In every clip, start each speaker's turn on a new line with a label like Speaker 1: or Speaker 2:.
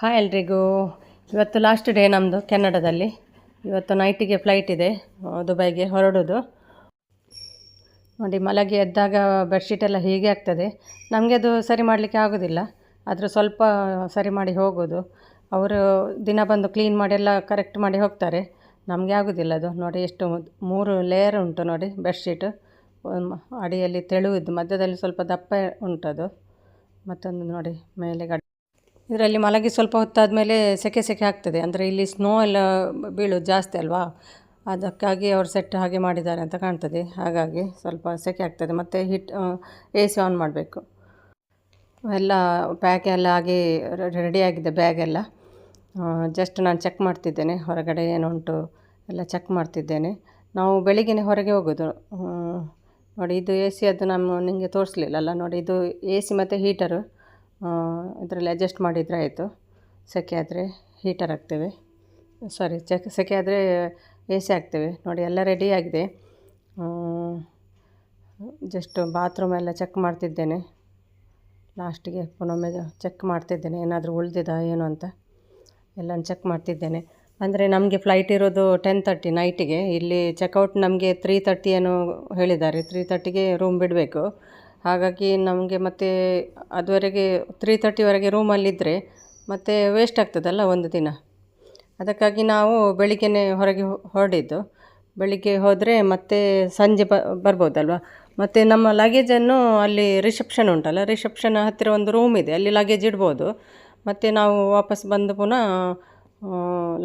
Speaker 1: Hi ಎಲ್ರಿಗೂ. ಇವತ್ತು last day ನಮ್ಮದು ಕೆನಡಾದಲ್ಲಿ. ಇವತ್ತು ನೈಟಿಗೆ ಫ್ಲೈಟ್ ಇದೆ ದುಬೈಗೆ ಹೊರಡೋದು. ನೋಡಿ, ಮಲಗಿ ಎದ್ದಾಗ ಬೆಡ್ಶೀಟ್ ಎಲ್ಲ ಹೀಗೆ ಆಗ್ತದೆ. ನಮಗೆ ಅದು ಸರಿ ಮಾಡಲಿಕ್ಕೆ ಆಗೋದಿಲ್ಲ. ಆದರೂ ಸ್ವಲ್ಪ ಸರಿ ಮಾಡಿ ಹೋಗೋದು. ಅವರು ದಿನ ಬಂದು ಕ್ಲೀನ್ ಮಾಡಿ ಎಲ್ಲ ಕರೆಕ್ಟ್ ಮಾಡಿ ಹೋಗ್ತಾರೆ. ನಮಗೆ ಆಗೋದಿಲ್ಲ ಅದು. ನೋಡಿ, ಎಷ್ಟು ಮೂರು ಲೇಯರ್ ಉಂಟು ನೋಡಿ ಬೆಡ್ಶೀಟ್ ಅಡಿಯಲ್ಲಿ ತೆಳುವುದು ಮಧ್ಯದಲ್ಲಿ ಸ್ವಲ್ಪ ದಪ್ಪ ಉಂಟದು. ಮತ್ತೊಂದು ನೋಡಿ ಮೇಲೆ ಇದರಲ್ಲಿ ಮಲಗಿ ಸ್ವಲ್ಪ ಹೊತ್ತಾದ ಮೇಲೆ ಸೆಕೆ ಸೆಕೆ ಆಗ್ತದೆ. ಅಂದರೆ ಇಲ್ಲಿ ಸ್ನೋ ಎಲ್ಲ ಬೀಳೋದು ಜಾಸ್ತಿ ಅಲ್ವಾ? ಅದಕ್ಕಾಗಿ ಅವರು ಸೆಟ್ ಹಾಗೆ ಮಾಡಿದ್ದಾರೆ ಅಂತ ಕಾಣ್ತದೆ. ಹಾಗಾಗಿ ಸ್ವಲ್ಪ ಸೆಕೆ ಆಗ್ತದೆ. ಮತ್ತು ಹಿಟ್ ಎ ಸಿ ಆನ್ ಮಾಡಬೇಕು. ಎಲ್ಲ ಪ್ಯಾಕ್ ಎಲ್ಲ ಆಗಿ ರೆಡಿಯಾಗಿದೆ ಬ್ಯಾಗ್ ಎಲ್ಲ. ಜಸ್ಟ್ ನಾನು ಚೆಕ್ ಮಾಡ್ತಿದ್ದೇನೆ. ಹೊರಗಡೆ ಏನುಂಟು ಎಲ್ಲ ಚೆಕ್ ಮಾಡ್ತಿದ್ದೇನೆ. ನಾವು ಬೆಳಿಗ್ಗೆನೇ ಹೊರಗೆ ಹೋಗೋದು. ನೋಡಿ ಇದು ಎ ಸಿ ಅದು ನಾನು ನಿಮಗೆ ತೋರಿಸ್ಲಿಲ್ಲಲ್ಲ. ನೋಡಿ ಇದು ಎ ಸಿ ಮತ್ತು ಹೀಟರು ಇದರಲ್ಲಿ ಅಡ್ಜಸ್ಟ್ ಮಾಡಿದರೆ ಆಯಿತು. ಸೆಕೆ ಆದರೆ ಹೀಟರ್ ಹಾಕ್ತೇವೆ. ಸಾರಿ ಚೆಕ್ ಸೆಕೆ ಆದರೆ ಎ ಸಿ ಹಾಕ್ತೇವೆ. ನೋಡಿ, ಎಲ್ಲ ರೆಡಿ ಆಗಿದೆ. ಜಸ್ಟ್ ಬಾತ್ರೂಮ್ ಎಲ್ಲ ಚೆಕ್ ಮಾಡ್ತಿದ್ದೇನೆ. ಲಾಸ್ಟಿಗೆ ಪುನೊಮ್ಮೆ ಚೆಕ್ ಮಾಡ್ತಿದ್ದೇನೆ. ಏನಾದರೂ ಉಳಿದಿದಾ, ಏನು ಅಂತ ಎಲ್ಲನೂ ಚೆಕ್ ಮಾಡ್ತಿದ್ದೇನೆ. ಅಂದರೆ ನಮಗೆ ಫ್ಲೈಟ್ ಇರೋದು ಟೆನ್ ತರ್ಟಿ ನೈಟಿಗೆ ಇಲ್ಲಿ ಚೆಕ್ಔಟ್ ನಮಗೆ ತ್ರೀ ತರ್ಟಿ ಏನೋ ಹೇಳಿದ್ದಾರೆ. ತ್ರೀ ತರ್ಟಿಗೆ ರೂಮ್ ಬಿಡಬೇಕು. ಹಾಗಾಗಿ ನಮಗೆ ಮತ್ತೆ ಅದುವರೆಗೆ ತ್ರೀ ತರ್ಟಿವರೆಗೆ ರೂಮಲ್ಲಿದ್ದರೆ ಮತ್ತೆ ವೇಸ್ಟ್ ಆಗ್ತದಲ್ಲ ಒಂದು ದಿನ. ಅದಕ್ಕಾಗಿ ನಾವು ಬೆಳಿಗ್ಗೆನೇ ಹೊರಗೆ ಹೊರಡಿದ್ದು. ಬೆಳಿಗ್ಗೆ ಹೋದರೆ ಮತ್ತೆ ಸಂಜೆ ಬ, ಬರ್ಬೋದಲ್ವ? ಮತ್ತು ನಮ್ಮ ಲಗೇಜನ್ನು ಅಲ್ಲಿ ರಿಸೆಪ್ಷನ್ ಉಂಟಲ್ಲ ರಿಸೆಪ್ಷನ್ ಹತ್ತಿರ ಒಂದು ರೂಮ್ ಇದೆ, ಅಲ್ಲಿ ಲಗೇಜ್ ಇಡ್ಬೋದು. ಮತ್ತು ನಾವು ವಾಪಸ್ ಬಂದು ಪುನಃ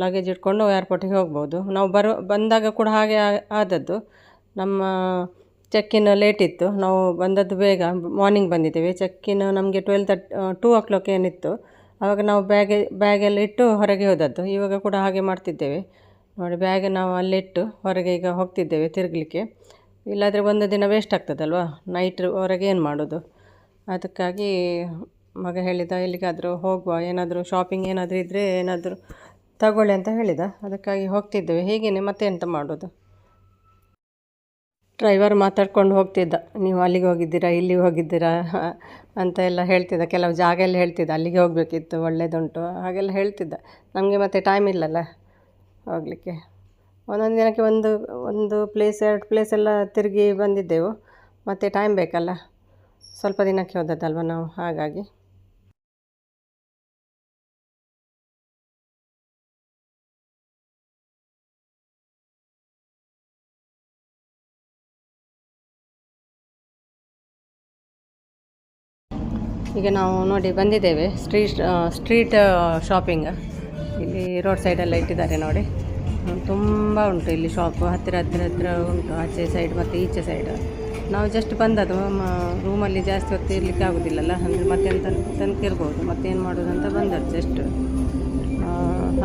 Speaker 1: ಲಗೇಜ್ ಇಟ್ಕೊಂಡು ಏರ್ಪೋರ್ಟಿಗೆ ಹೋಗ್ಬೋದು. ನಾವು ಬರೋ, ಬಂದಾಗ ಕೂಡ ಹಾಗೆ ಆದದ್ದು. ನಮ್ಮ ಚೆಕ್ಕಿನ್ ಲೇಟ್ ಇತ್ತು. ನಾವು ಬಂದದ್ದು ಬೇಗ ಮಾರ್ನಿಂಗ್ ಬಂದಿದ್ದೇವೆ. ಚೆಕ್ಕಿನ್ ನಮಗೆ twelve thirty two o'clock ಏನಿತ್ತು. ಆವಾಗ ನಾವು ಬ್ಯಾಗೆ ಬ್ಯಾಗೆಲ್ಲ ಇಟ್ಟು ಹೊರಗೆ ಹೋದದ್ದು. ಇವಾಗ ಕೂಡ ಹಾಗೆ ಮಾಡ್ತಿದ್ದೇವೆ. ನೋಡಿ ಬ್ಯಾಗ್ ನಾವು ಅಲ್ಲಿಟ್ಟು ಹೊರಗೆ ಈಗ ಹೋಗ್ತಿದ್ದೇವೆ ತಿರುಗಲಿಕ್ಕೆ. ಇಲ್ಲಾದರೆ ಒಂದು ದಿನ ವೇಸ್ಟ್ ಆಗ್ತದಲ್ವ? ನೈಟ್ ಹೊರಗೆ ಏನು ಮಾಡೋದು? ಅದಕ್ಕಾಗಿ ಮಗ ಹೇಳಿದ, ಎಲ್ಲಿಗಾದರೂ ಹೋಗುವ, ಏನಾದರೂ ಶಾಪಿಂಗ್ ಏನಾದರೂ ಇದ್ದರೆ ಏನಾದರೂ ತಗೊಳ್ಳಿ ಅಂತ ಹೇಳಿದ. ಅದಕ್ಕಾಗಿ ಹೋಗ್ತಿದ್ದೇವೆ. ಹೀಗೇನೆ ಮತ್ತೆ ಎಂತ ಮಾಡೋದು? ಡ್ರೈವರ್ ಮಾತಾಡ್ಕೊಂಡು ಹೋಗ್ತಿದ್ದ. ನೀವು ಅಲ್ಲಿಗೆ ಹೋಗಿದ್ದೀರಾ? ಇಲ್ಲಿಗೆ ಹೋಗಿದ್ದೀರಾ? ಅಂತ ಎಲ್ಲ ಹೇಳ್ತಿದ್ದ. ಕೆಲವು ಜಾಗ ಎಲ್ಲ ಹೇಳ್ತಿದ್ದ. ಅಲ್ಲಿಗೆ ಹೋಗಬೇಕಿತ್ತು ಒಳ್ಳೆಯದುಂಟು ಹಾಗೆಲ್ಲ ಹೇಳ್ತಿದ್ದ. ನಮಗೆ ಮತ್ತೆ ಟೈಮ್ ಇಲ್ಲಲ್ಲ ಹೋಗಲಿಕ್ಕೆ. ಒಂದೊಂದು ದಿನಕ್ಕೆ ಒಂದು ಒಂದು ಪ್ಲೇಸ್ ಎರಡು ಪ್ಲೇಸ್ ಎಲ್ಲ ತಿರುಗಿ ಬಂದಿದ್ದೆವು. ಮತ್ತು ಟೈಮ್ ಬೇಕಲ್ಲ. ಸ್ವಲ್ಪ ದಿನಕ್ಕೆ ಹೋದದ್ದಲ್ವ ನಾವು? ಹಾಗಾಗಿ. ಈಗ ನಾವು ನೋಡಿ ಬಂದಿದ್ದೇವೆ ಸ್ಟ್ರೀಟ್ ಸ್ಟ್ರೀಟ್ ಶಾಪಿಂಗ್ ಇಲ್ಲಿ ರೋಡ್ ಸೈಡೆಲ್ಲ ಇಟ್ಟಿದ್ದಾರೆ ನೋಡಿ. ತುಂಬ ಉಂಟು ಇಲ್ಲಿ ಶಾಪ್ ಹತ್ತಿರ ಹತ್ತಿರ ಹತ್ತಿರ ಉಂಟು. ಆಚೆ ಸೈಡ್ ಮತ್ತು ಈಚೆ ಸೈಡ್ ನಾವು ಜಸ್ಟ್ ಬಂದದ್ದು ರೂಮಲ್ಲಿ ಜಾಸ್ತಿ ಹೊತ್ತು ಇರಲಿಕ್ಕೆ ಆಗೋದಿಲ್ಲಲ್ಲ. ಅಂದರೆ ಮತ್ತೆ ಎಂತ ತನಕ ಇರ್ಬೋದು. ಮತ್ತೇನು ಮಾಡೋದು ಅಂತ ಬಂದದ್ದು ಜಸ್ಟ್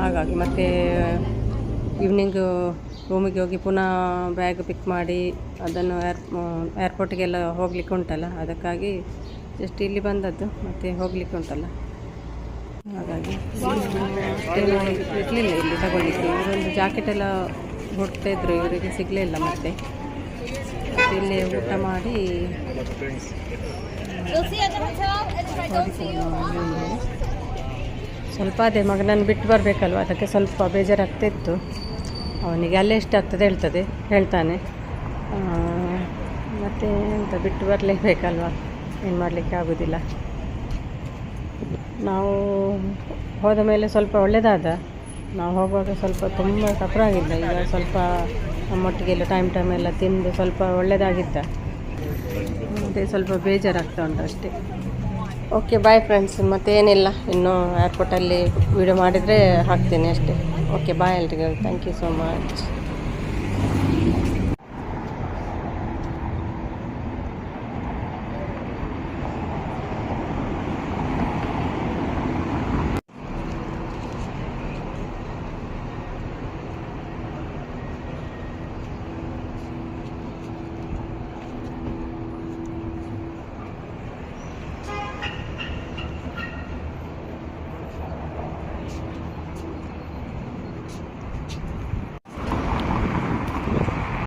Speaker 1: ಹಾಗಾಗಿ ಮತ್ತೆ ಈವ್ನಿಂಗು ರೂಮಿಗೆ ಹೋಗಿ ಪುನಃ ಬ್ಯಾಗ್ ಪಿಕ್ ಮಾಡಿ ಅದನ್ನು ಏರ್ ಏರ್ಪೋರ್ಟಿಗೆಲ್ಲ ಹೋಗ್ಲಿಕ್ಕೆ ಉಂಟಲ್ಲ. ಅದಕ್ಕಾಗಿ ಜಸ್ಟ್ ಇಲ್ಲಿ ಬಂದದ್ದು, ಮತ್ತೆ ಹೋಗ್ಲಿಕ್ಕೆ ಉಂಟಲ್ಲ. ಹಾಗಾಗಿ ಇರಲಿಲ್ಲ ಇಲ್ಲಿ ತಗೊಳ್ಳಿಕ್ಕೆ. ಇವರೊಂದು ಜಾಕೆಟ್ ಎಲ್ಲ ಹುಡ್ತಾ ಇದ್ರು ಇವರಿಗೆ ಸಿಗಲಿಲ್ಲ ಮತ್ತೆ. ಮತ್ತೆ ಇಲ್ಲಿ ಊಟ ಮಾಡಿ ಸ್ವಲ್ಪ ಅದೇ ಮಗನನ್ನು ಬಿಟ್ಟು ಬರಬೇಕಲ್ವ? ಅದಕ್ಕೆ ಸ್ವಲ್ಪ ಬೇಜಾರಾಗ್ತಿತ್ತು. ಅವನಿಗೆ ಅಲ್ಲೇ ಎಷ್ಟು ಆಗ್ತದೆ ಹೇಳ್ತದೆ, ಹೇಳ್ತಾನೆ. ಮತ್ತೆ ಎಂತ, ಬಿಟ್ಟು ಬರಲೇಬೇಕಲ್ವ? ಏನು ಮಾಡಲಿಕ್ಕೆ ಆಗೋದಿಲ್ಲ. ನಾವು ಹೋದ ಮೇಲೆ ಸ್ವಲ್ಪ ಒಳ್ಳೆಯದಾದ ನಾವು ಹೋಗುವಾಗ ಸ್ವಲ್ಪ ತುಂಬ ಸಫರ್ ಆಗಿದ್ದ. ಈಗ ಸ್ವಲ್ಪ ನಮ್ಮೊಟ್ಟಿಗೆಲ್ಲ ಟೈಮ್ ಟೈಮ್ ಎಲ್ಲ ತಿಂದು ಸ್ವಲ್ಪ ಒಳ್ಳೆಯದಾಗಿದ್ದ ಮತ್ತು ಸ್ವಲ್ಪ ಬೇಜಾರಾಗ್ತಾ ಉಂಟು ಅಷ್ಟೇ. ಓಕೆ ಬಾಯ್ ಫ್ರೆಂಡ್ಸ್ ಮತ್ತೇನಿಲ್ಲ ಇನ್ನೂ ಏರ್ಪೋರ್ಟಲ್ಲಿ ವೀಡಿಯೋ ಮಾಡಿದರೆ ಹಾಕ್ತೀನಿ ಅಷ್ಟೇ. ಓಕೆ ಬಾಯ್ ಎಲ್ರಿಗೂ. Thank you so much